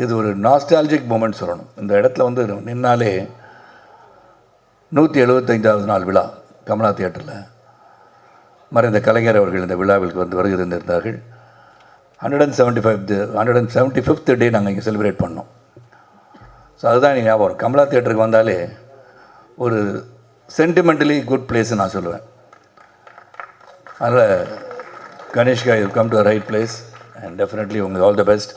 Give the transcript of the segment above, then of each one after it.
இது ஒரு nostalgic moment சொல்லணும். இந்த இடத்துல வந்து நின்னாலே நூற்றி எழுபத்தைந்தாவது நாள் விழா கமலா தியேட்டரில். மறைந்த கலைஞர் அவர்கள் இந்த விழாவிற்கு வந்து வருகை தந்திருந்தார்கள். Hundred and seventy five hundred and seventy fifth day நாங்கள் இங்கே செலிப்ரேட் பண்ணோம். ஸோ அதுதான் எனக்கு ஞாபகம். கமலா தியேட்டருக்கு வந்தாலே ஒரு சென்டிமெண்டலி குட் பிளேஸ்னு நான் சொல்லுவேன். அதனால் கணேஷ்கா you come to right place and definitely உங்களுக்கு ஆல் த பெஸ்ட்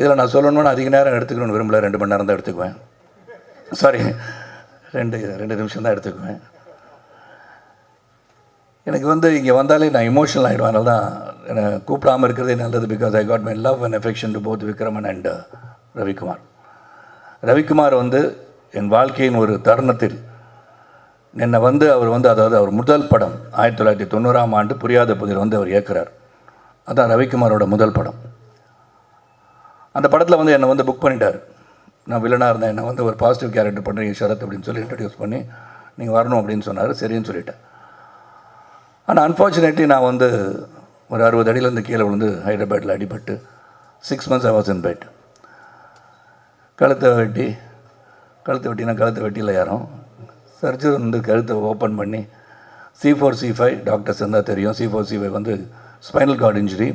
இதில் நான் சொல்லணும்னு அதிக நேரம் எடுத்துக்கணும்னு விரும்பல. ரெண்டு மணி நேரம் தான் எடுத்துக்குவேன். சாரி ரெண்டு ரெண்டு நிமிஷம் தான் எடுத்துக்குவேன். எனக்கு வந்து இங்கே வந்தாலே நான் இமோஷனல் ஆகிடுவேன் அதனால தான் என்னை கூப்பிடாமல் இருக்கிறதே நல்லது because I got my love and affection to both Vikraman and Ravikumar Ravikumar வந்து என் வாழ்க்கையின் ஒரு தருணத்தில் என்னை வந்து அவர் வந்து அதாவது அவர் முதல் படம் ஆயிரத்தி தொள்ளாயிரத்தி தொண்ணூறாம் ஆண்டு புரியாத புதிர் வந்து அவர் இயக்குறார். அதான் ரவிக்குமாரோட முதல் படம். அந்த படத்தில் வந்து என்னை வந்து புக் பண்ணிட்டார். நான் வில்லனாக இருந்தேன். என்னை வந்து ஒரு பாசிட்டிவ் கேரக்டர் பண்ணுறீங்க ஷரத் அப்படின்னு சொல்லி இன்ட்ரடியூஸ் பண்ணி நீங்கள் வரணும் அப்படின்னு சொன்னார் சரின்னு சொல்லிட்டேன். ஆனால் அன்ஃபார்ச்சுனேட்லி நான் வந்து ஒரு அறுபது அடியிலேருந்து கீழே விழுந்து ஹைதராபாத்தில் அடிபட்டு six months I was in bed கழுத்தை வெட்டி கழுத்தை வெட்டினா கழுத்தை வெட்டியில் யாரும். சர்ஜரி வந்து கழுத்தை ஓப்பன் பண்ணி C four C five doctors இருந்தால் தெரியும். சி ஃபோர் சி ஃபைவ் வந்து ஸ்பைனல் கார்டு இன்ஜுரி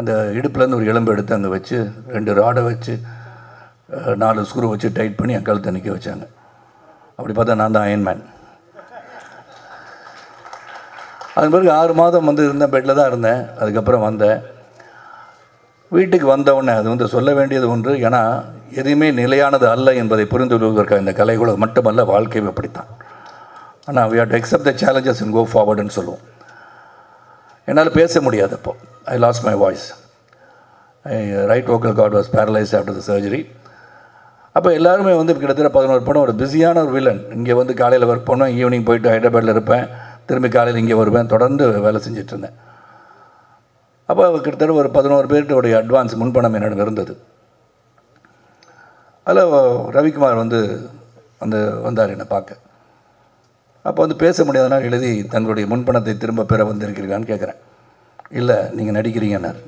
அந்த இடுப்புலேருந்து ஒரு எலும்பு எடுத்து அங்கே வச்சு ரெண்டு ராடை வச்சு நாலு ஸ்க்ரூ வச்சு டைட் பண்ணி என் கழுத்தை நிற்க வச்சாங்க. அப்படி பார்த்தா நான் தான் அயன்மேன் அதன் பிறகு ஆறு மாதம் வந்து இருந்தேன் பெட்டில் தான் இருந்தேன். அதுக்கப்புறம் வந்தேன். வீட்டுக்கு வந்தவுடனே அது வந்து சொல்ல வேண்டியது ஒன்று ஏன்னா எதுவுமே நிலையானது அல்ல என்பதை புரிந்து கொள்வதற்காக இந்த கலைகளும் மட்டுமல்ல வாழ்க்கையும் அப்படித்தான். ஆனால் we have to accept the challenges and go ஃபார்வர்டுன்னு சொல்லுவோம். என்னால் பேச முடியாது அப்போது I lost my voice right vocal cord was paralyzed after the surgery. அப்போ எல்லாருமே வந்து கிட்டத்தட்ட பதினோரு படம் ஒரு பிஸியான ஒரு வில்லன் இங்கே வந்து காலையில் ஒர்க் பண்ணுவேன் ஈவினிங் போயிட்டு ஹைதராபாத்தில் இருப்பேன். திரும்பி காலையில் இங்கே வருவேன் தொடர்ந்து வேலை செஞ்சுட்டு இருந்தேன். அப்போ கிட்டத்தட்ட ஒரு பதினோரு பேர்கிட்ட அட்வான்ஸ் முன்பணம் என்னிடம் இருந்தது. அதில் ரவிக்குமார் வந்து வந்து வந்தார் என்னை பார்க்க. அப்போ வந்து பேச முடியாதனால் எழுதி தங்களுடைய முன்பணத்தை திரும்ப பெற வந்திருக்கிறீங்களான்னு கேட்குறேன் இல்லை நீங்கள் நடிக்கிறீங்கன்னார்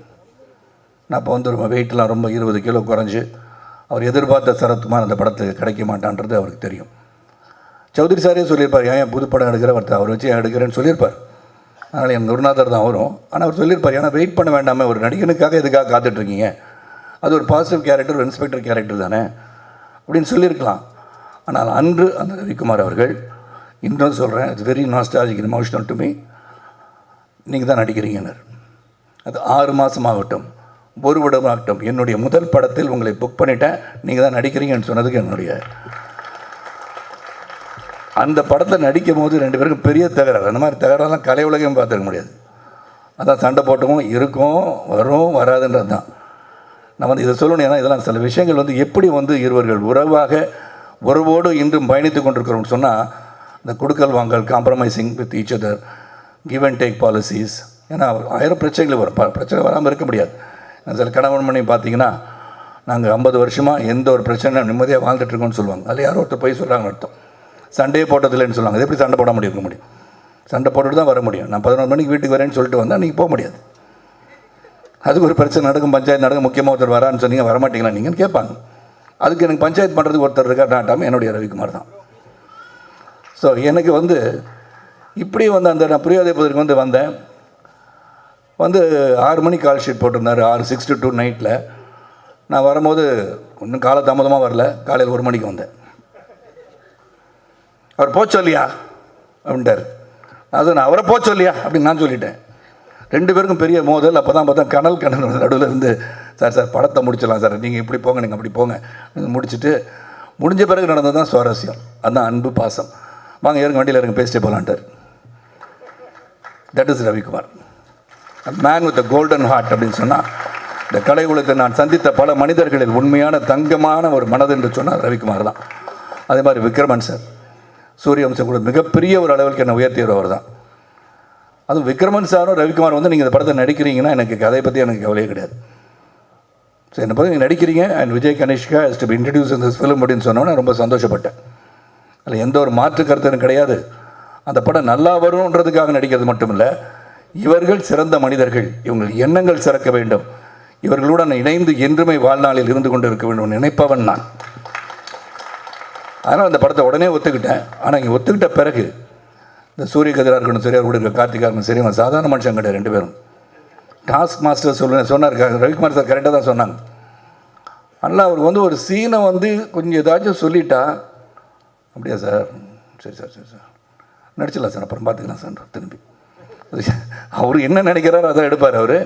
நான் இப்போ வந்து ரொம்ப வெயிட்லாம் ரொம்ப இருபது கிலோ குறைஞ்சி அவர் எதிர்பார்த்த சரத்துமான் அந்த படத்துக்கு கிடைக்க மாட்டான்றது அவருக்கு தெரியும். சௌத்ரி சாரே சொல்லியிருப்பார் ஏன் புது படம் எடுக்கிற? ஒருத்தர் அவர் வச்சு ஏன் எடுக்கிறேன்னு சொல்லியிருப்பார். அதனால் என் குருநாதர் தான் வரும். ஆனால் அவர் சொல்லியிருப்பார் ஏன்னா வெயிட் பண்ண வேண்டாமே ஒரு நடிகனுக்காக எதுக்காக காத்துட்ருக்கீங்க? அது ஒரு பாசிட்டிவ் கேரக்டர் ஒரு இன்ஸ்பெக்டர் கேரக்டர் தானே? அப்படின்னு சொல்லியிருக்கலாம். ஆனால் அன்று அந்த ரவிக்குமார் அவர்கள் இன்றும் சொல்கிறேன் it's very nostalgic emotional to me நீங்கள் தான் நடிக்கிறீங்கன்னு அது ஆறு மாதம் ஆகட்டும் ஒரு வருடம் ஆகட்டும் என்னுடைய முதல் படத்தில் உங்களை புக் பண்ணிட்டேன். நீங்கள் தான் நடிக்கிறீங்கன்னு சொன்னதுக்கு என்னுடைய அந்த படத்தில் நடிக்கும் போது ரெண்டு பேருக்கும் பெரிய தகராறு. அந்த மாதிரி தகராறுலாம் கலை உலகம் பார்த்துக்க முடியாது. அதான் சண்டை போட்டவும் இருக்கும் வரும் வராதுன்றது தான். நான் வந்து இதை சொல்லணும். ஏன்னா இதெல்லாம் சில விஷயங்கள் வந்து எப்படி வந்து இருவர்கள் உறவாக உறவோடு இன்றும் பயணித்து கொண்டிருக்கிறோம்னு சொன்னால் இந்த கொடுக்கல் வாங்கல் compromising with each other give and take policies ஏன்னா ஆயிரம் பிரச்சனைகள் வரும். பிரச்சனை வராமல் இருக்க முடியாது. நான் சில கணவன் மனைவி பார்த்தீங்கன்னா நாங்கள் ஐம்பது வருஷமாக எந்த ஒரு பிரச்சனையும் நிம்மதியாக வாழ்ந்துட்டுருக்கோம்னு சொல்லுவாங்க. அதில் யாரோ ஒருத்தர் போய் சொல்கிறாங்கன்னு அர்த்தம். சண்டையே போட்டதில்லைன்னு சொல்லுவாங்க. அது எப்படி சண்டை போட முடியும் இருக்க முடியும்? சண்டை போட்டுட்டு தான் வர முடியும். நான் பதினொரு மணிக்கு வீட்டுக்கு வரேன்னு சொல்லிட்டு வந்தால் நீங்கள் போக முடியாது. அதுக்கு ஒரு பிரச்சனை நடக்கும் பஞ்சாயத்து நடக்கும் முக்கியமாக ஒருத்தர் வரான்னு சொன்னீங்க வரமாட்டீங்களா நீங்கன்னு கேட்பாங்க. அதுக்கு எனக்கு பஞ்சாயத்து பண்ணுறதுக்கு ஒருத்தர் இருக்கார் நாட்டாமல் என்னுடைய ரவிக்குமார் தான். ஸோ எனக்கு வந்து இப்படி வந்து அந்த நான் புரியாத பதற்கு வந்து வந்தேன். வந்து ஆறு மணிக்கு கால் ஷீட் போட்டிருந்தார் ஆறு சிக்ஸ் டு டூ நைட்டில் நான் வரும்போது இன்னும் காலதாமதமாக வரல காலையில் ஒரு மணிக்கு வந்தேன். அவர் போச் சொல்லியா? அப்படின்ட்டார். அது நான் அவரை போச்சொல்லியா அப்படின்னு நான் சொல்லிட்டேன். ரெண்டு பேருக்கும் பெரிய மோதல் அப்போ தான் பார்த்தா கனல் கனல் நடுவில் இருந்து சார் சார் படத்தை முடிச்சிடலாம் சார். நீங்கள் இப்படி போங்க நீங்கள் அப்படி போங்க. முடிச்சுட்டு முடிஞ்ச பிறகு நடந்தது தான் சுவாரஸ்யம். அதுதான் அன்பு பாசம். வாங்க ஏறுங்க வண்டியில் இறங்க பேசிட்டே போகலான்ட்டார் that is Ravikumar. Man with golden heart அப்படின்னு சொன்னால் இந்த கலை உலகத்தை நான் சந்தித்த பல மனிதர்களில் உண்மையான தங்கமான ஒரு மனது என்று சொன்னால் ரவிக்குமார் தான். அதே மாதிரி விக்ரமன் சார். சூரியவம்சம் கூட மிகப்பெரிய ஒரு அளவிற்கு என்னை உயர்த்தியவர் அவர் தான். அதுவும் விக்ரமன் சாரும் ரவிக்குமார் வந்து நீங்கள் இந்த படத்தை நடிக்கிறீங்கன்னா எனக்கு கதையை பற்றி எனக்கு கவலையே கிடையாது. ஸோ என்னை பற்றி நீங்கள் நடிக்கிறீங்க and Vijay Kanishka is to be introduce இந்த ஃபிலிம் அப்படின்னு சொன்னோன்னே ரொம்ப சந்தோஷப்பட்டேன். அதில் எந்த ஒரு மாற்று கருத்து எனக்கு கிடையாது. அந்த படம் நல்லா வரும்ன்றதுக்காக நடிக்கிறது மட்டும் இல்லை இவர்கள் சிறந்த மனிதர்கள். இவங்கள் எண்ணங்கள் சிறக்க வேண்டும். இவர்களுடன் இணைந்து என்றுமே வாழ்நாளில் இருந்து கொண்டு இருக்க வேண்டும் நினைப்பவன் நான். அதனால் அந்த படத்தை உடனே ஒத்துக்கிட்டேன். ஆனால் இங்கே ஒத்துக்கிட்ட பிறகு இந்த சூரிய கதிராக இருக்கணும் சரியாக கூட இருக்க கார்த்திகா இருக்கணும் சரி அவன் சாதாரண மனுஷன் கிடையாது ரெண்டு பேரும். டாஸ்க் மாஸ்டர் சொல்ல சொன்னார் ரவிக்குமார் சார் கரெக்டாக தான் சொன்னாங்க. அதனால் அவருக்கு வந்து ஒரு சீனை வந்து கொஞ்சம் ஏதாச்சும் சொல்லிட்டா அப்படியா சார்? சரி சார் சரி சார். நடிச்சிடலாம் சார் அப்புறம் பார்த்துக்கலாம் சார் திரும்பி. அவர் என்ன நினைக்கிறாரோ அதை எடுப்பார் அவர்.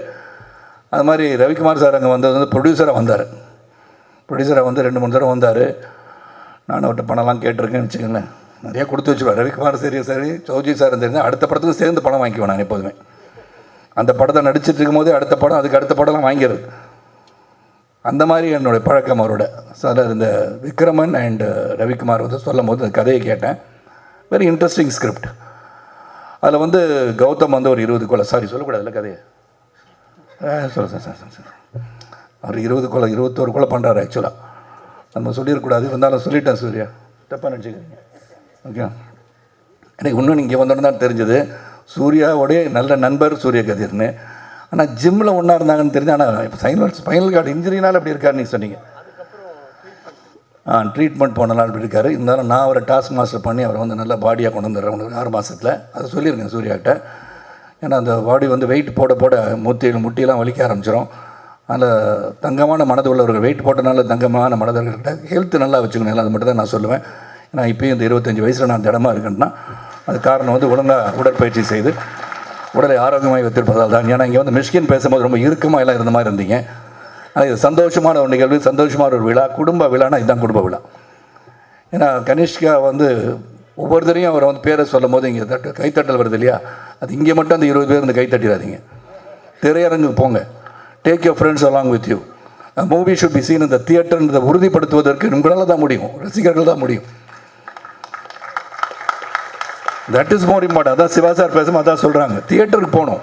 அது மாதிரி ரவிக்குமார் சார் அங்கே வந்தது வந்து ப்ரொடியூசராக வந்தார். ப்ரொடியூசராக வந்து ரெண்டு மூணு தடவை வந்தார். நான் அவர்கிட்ட பணம்லாம் கேட்டிருக்கேன்னு வச்சுக்கோங்களேன். நிறையா கொடுத்து வச்சுருவார். ரவிக்குமார் சரி சரி சௌஜி சார் சரி அடுத்த படத்துக்கு சேர்ந்து பணம் வாங்கிக்குவேன் நான் எப்போதுமே. அந்த படத்தை நடிச்சிட்டு இருக்கும்போதே அடுத்த படம் அதுக்கு அடுத்த படம்லாம் வாங்கிடுது அந்த மாதிரி என்னுடைய பழக்கம் அவரோட. சார் இந்த விக்ரமன் அண்டு ரவிக்குமார் வந்து சொல்லும் போது அந்த கதையை கேட்டேன். வெரி இன்ட்ரெஸ்டிங் ஸ்கிரிப்ட் அதில் வந்து கௌதம் வந்து ஒரு இருபது கொலை சாரி சொல்லக்கூடாதுல்ல கதையை. சொல்ல சார் சார் சார் அவர் இருபது கொலை இருபத்தோரு கொலை பண்ணுறாரு ஆக்சுவலாக நம்ம சொல்லிடக்கூடாது இருந்தாலும் சொல்லிட்டேன் சூர்யா. தப்பாக நினச்சிக்கிறீங்க ஓகே எனக்கு இன்னும் இங்கே வந்தோன்னு தான் தெரிஞ்சது சூர்யாவோடைய நல்ல நண்பர் சூரிய கதிர்னு ஆனால் ஜிம்மில் ஒன்றா இருந்தாங்கன்னு தெரிஞ்சு ஆனால் இப்போ ஃபைனல் ஃபைனல் கார்டு இன்ஜுரினால் அப்படி இருக்காருன்னு நீ சொன்னீங்க. ட்ரீட்மெண்ட் பண்ணலாம் அப்படி இருக்காரு இருந்தாலும் நான் அவரை டாஸ்க் மாஸ்டர் பண்ணி அவரை வந்து நல்லா பாடியாக கொண்டு வந்துடுறேன். உங்களுக்கு ஆறு மாதத்தில் அதை சொல்லியிருக்கேன் சூர்யாக்கிட்ட ஏன்னா அந்த பாடி வந்து வெயிட் போட போட முத்தி முட்டியெல்லாம் வலிக்க ஆரம்பிச்சிடும் அதில் தங்கமான மனது உள்ளவர்கள் வெயிட் போட்டனால தங்கமான மனதர்கள்கிட்ட ஹெல்த் நல்லா வச்சுக்கணும். அது மட்டும் தான் நான் சொல்லுவேன். ஏன்னா இப்போயும் இந்த இருபத்தஞ்சி வயசில் நான் திடமாக இருக்கேன்னா அது காரணம் வந்து ஒழுங்காக உடற்பயிற்சி செய்து உடலை ஆரோக்கியமாக வைத்திருப்பதால் தான். ஏன்னா இங்கே வந்து மிஷ்கின் பேசும்போது ரொம்ப இறுக்கமாக எல்லாம் இருந்த மாதிரி இருந்தீங்க. ஆனால் இது சந்தோஷமான ஒரு நிகழ்வு சந்தோஷமான ஒரு விழா குடும்ப விழானா இதுதான் குடும்ப விழா. ஏன்னா கனிஷ்கா வந்து ஒவ்வொருத்தரையும் அவரை வந்து பேரை சொல்லும் போது இங்கே தட்டு கைத்தட்டல் வருது இல்லையா? அது இங்கே மட்டும் அந்த இருபது பேர் இந்த கைத்தட்டிடாதீங்க திரையரங்குக்கு போங்க. Take your friends along with you movie should be seen இந்த தியேட்டர்ன்றதை உறுதிப்படுத்துவதற்கு உங்களால் தான் முடியும். ரசிகர்கள் தான் முடியும். தட் இஸ் மோர் இம்பார்ட்டன் அதான் சிவா சார் பேசும் அதான் சொல்கிறாங்க தியேட்டருக்கு போகணும்.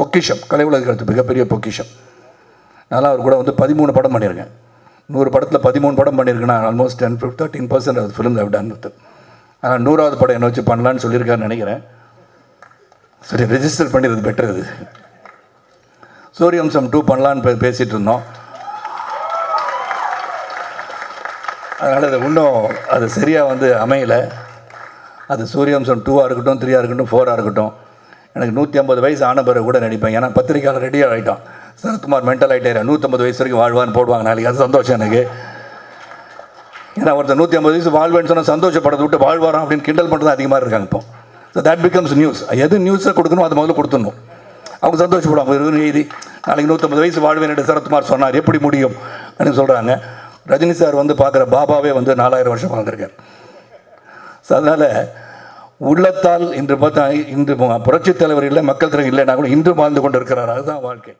பொக்கிஷம் கலை உலகத்து மிகப்பெரிய பொக்கிஷம். அதனால் அவர் கூட வந்து பதிமூணு படம் பண்ணியிருக்கேன். நூறு படத்தில் பதிமூணு படம் பண்ணியிருக்கேன் ஆல்மோஸ்ட் டென் தேர்ட்டின் பர்சன்ட் அது ஃபிலிம் ஹவ் டன் வித் ஆனால் நூறாவது படம் என்ன வச்சு பண்ணலான்னு சொல்லியிருக்காருன்னு நினைக்கிறேன். சரி ரெஜிஸ்டர் பண்ணிடுறது பெட்டர் இது. சூரியவம்சம் டூ பண்ணலான்னு பேசிகிட்டு இருந்தோம். அதனால் அது இன்னும் அது சரியாக வந்து அமையலை. அது சூரியவம்சம் டூவாக இருக்கட்டும் த்ரீயாக இருக்கட்டும் ஃபோராக இருக்கட்டும். எனக்கு நூற்றி ஐம்பது வயசு ஆன பிறகு கூட நடிப்பேன். ஏன்னா பத்திரிக்கையாளர் ரெடியாக ஆகிட்டான் சரத்குமார் மென்டல் ஆகிட்டாரு நூற்றம்பது வயசு வரைக்கும் வாழ்வான்னு போடுவாங்க. நாளைக்கு அது சந்தோஷம் எனக்கு. ஏன்னா ஒருத்தர் நூற்றி ஐம்பது வயசு வாழ்வேன்னு சொன்னால் சந்தோஷப்படுறது விட்டு வாழ்வாராம் அப்படின்னு கிண்டல் பண்ணுறது அதிகமாக இருக்காங்க இப்போ. ஸோ தட் பிகம்ஸ் நியூஸ் எது நியூஸை கொடுக்கணும் அது முதல்ல கொடுத்துடணும். அவங்க சந்தோஷப்படுவாங்க. ஒரு செய்தி நாளைக்கு நூற்றம்பது வயசு வாழ்வேன் என்று சரத்குமார் சொன்னார். எப்படி முடியும் அப்படின்னு சொல்கிறாங்க ரஜினி சார் வந்து பார்க்குற பாபாவே வந்து நாலாயிரம் வருஷம் வாழ்ந்திருக்கார். ஸோ அதனால் உள்ளத்தால் இன்று பார்த்தா இன்று புரட்சித் தலைவர் இல்லை மக்கள் தலைவர் இல்லைன்னா கூட இன்று வாழ்ந்து கொண்டிருக்கிறார். அதுதான் வாழ்க்கை.